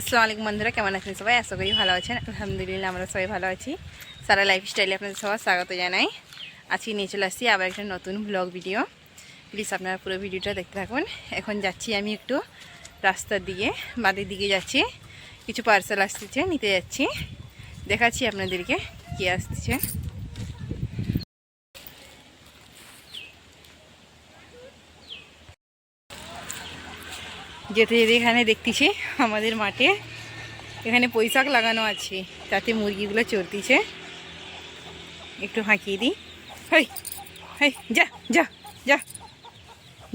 আসসালামু আলাইকুম বন্ধুরা, কেমন আছেন সবাই? আশা করি ভালো আছেন। আলহামদুলিল্লাহ আমরা সবাই ভালো আছি। সারা লাইফস্টাইলে আপনাদের সবার স্বাগত জানাই। আজকে নিয়ে চলে আসছি আবার একটা নতুন ব্লগ ভিডিও প্লিজ আপনারা পুরো ভিডিওটা দেখতে থাকুন। এখন যাচ্ছি আমি একটু রাস্তার দিকে বাদের দিকে যাচ্ছি। কিছু পার্সেল আসতেছে, নিতে যাচ্ছি। দেখাচ্ছি আপনাদেরকে কি আসতেছে। যেতে যেতে এখানে দেখতেছি আমাদের মাঠে এখানে পৈশাক লাগানো আছে, তাতে মুরগিগুলো চড়তিছে। একটু হাঁকিয়ে দিই। হাই হাই, যা যা যা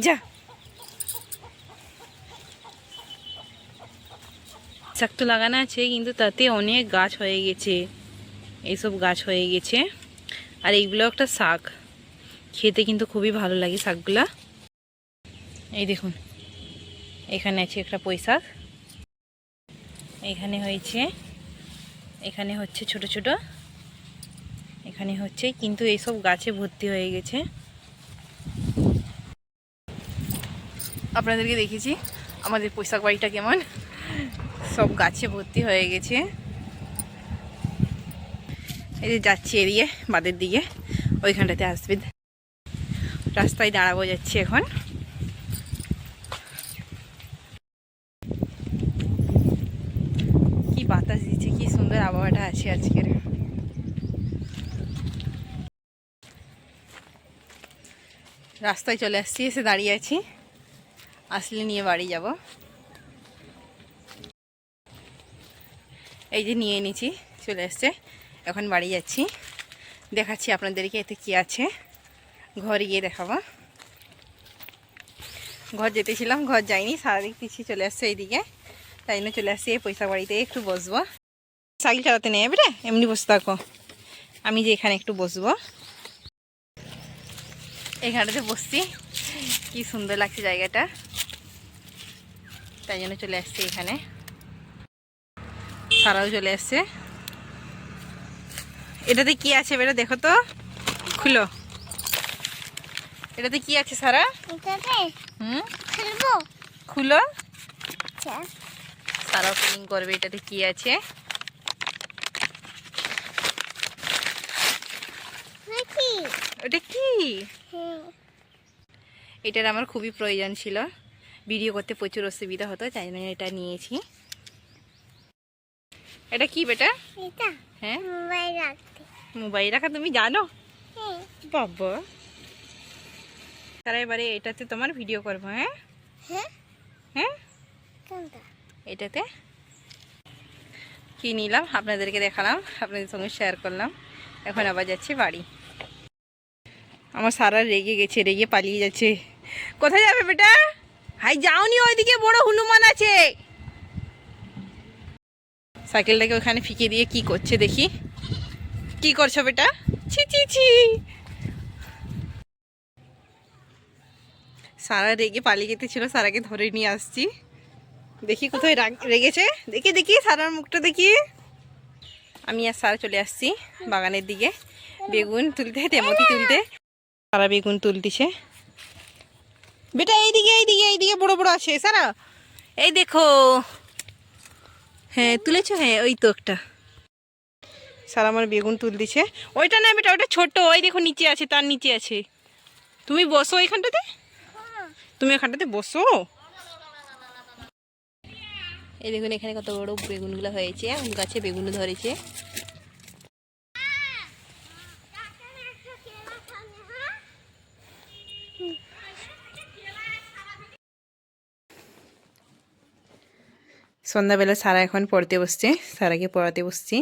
যা। শাক তো লাগানো আছে, কিন্তু তাতে অনেক গাছ হয়ে গেছে। এইসব গাছ হয়ে গেছে। আর এইগুলো একটা শাক। খেতে কিন্তু খুবই ভালো লাগে শাকগুলা। এই দেখুন। এখানে আছে একটা পৈশাক এখানে হয়েছে, এখানে হচ্ছে ছোট ছোট, এখানে হচ্ছে কিন্তু এইসব গাছে ভর্তি হয়ে গেছে। আপনাদেরকে দেখেছি আমাদের পোশাক বাড়িটা কেমন। সব গাছে ভর্তি হয়ে গেছে। এই যে যাচ্ছি এদিকে বাদের দিকে, ওইখানটাতে আসবে। রাস্তায় দাঁড়াবো যাচ্ছি এখন কি বাতাস দিচ্ছে কি সুন্দর আবহাওয়াটা আছে আজকের। রাস্তায় চলে আসছি, এসে দাঁড়িয়ে আছি। আসলে নিয়ে বাড়ি যাব। এই যে নিয়ে নিয়েছি চলে আসছে এখন বাড়ি যাচ্ছি। দেখাচ্ছি আপনাদেরকে এতে কি আছে। ঘর গিয়ে দেখাবো। ঘর যেতেছিলাম, ঘর যাইনি সারাদিক পিছিয়ে চলে আসছে এইদিকে। তাই জন্য চলে আসছি এই পয়সা বাড়িতে একটু বসবো। সাইকেল চালাতে নেই বেটা এমনি বসে থাকো। আমি যে এখানে একটু বসবো। এখানটাতে বসছি কি সুন্দর লাগছে জায়গাটা। তাই জন্য চলে আসছি এখানে। সারাও চলে আসছে। এটাতে কি আছে বেটা দেখো তো খুলো। এটাতে কি আছে সারা? হুম? খেলব। খুলো। সারা ওপেনিং করবে এটাতে কি আছে? ওটা কি? এটার আমার খুবই প্রয়োজন ছিল। ভিডিও করতে প্রচুর অসুবিধা হতো তাই জন্য এটা নিয়েছি। এটা কি বেটা? হ্যাঁ? মোবাইল রাখা তুমি জানো? বাবা। তারা এবারে এটাতে তোমার ভিডিও করব হ্যাঁ? হ্যাঁ? এটাতে। কি নিলাম? আপনাদেরকে দেখালাম, আপনাদের সঙ্গে শেয়ার করলাম। এখন আবার যাচ্ছি বাড়ি। আমার সারা রেগে গেছে, রেগে পালিয়ে যাচ্ছে। কোথায় যাবে বেটা? হাই, যাওনি ওইদিকে, বড় হনুমান আছে। সাইকেলটাকে ওখানে ফিকে দিয়ে কি করছে দেখি। কি করছ বেটা? ছি ছি ছি। সারা রেগে পালিয়ে যেতেছিল সারাকে ধরে নিয়ে আসছি। দেখি কোথায় রাগ- রেগেছে। দেখি দেখি সারার মুখটা দেখি। আমি আর সারা চলে আসছি বাগানের দিকে। বেগুন তুলতে তেমতি তুলতে। সারা বেগুন তুলতেছে। বেটা এইদিকে এইদিকে এইদিকে বড় বড় আছে। সারা এই দেখো। হ্যাঁ তুলেছো? হ্যাঁ ওই তো একটা। সারা আমার বেগুন তুলতেছে। ওইটা না বেটা ওইটা ছোট ওই দেখো নিচে আছে তার নিচে আছে। তুমি বসো এখানটাতে। তুমি এখানটাতে বসো? এই দেখুন, এখানে কত বড় বেগুনগুলো হয়েছে এখন গাছে বেগুন ধরেছে। সন্ধ্যাবেলা সারা এখন পড়তে বসছে, সারাকে পড়াতে বসছি।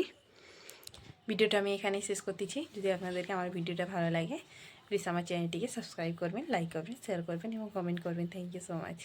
ভিডিওটা আমি এখানে শেষ করতেছি। যদি আপনাদেরকে আমার ভিডিওটা ভালো লাগে প্লিজ আমার চ্যানেলটিকে সাবস্ক্রাইব করবেন লাইক করবেন শেয়ার করবেন এবং কমেন্ট করবেন। Thank you so much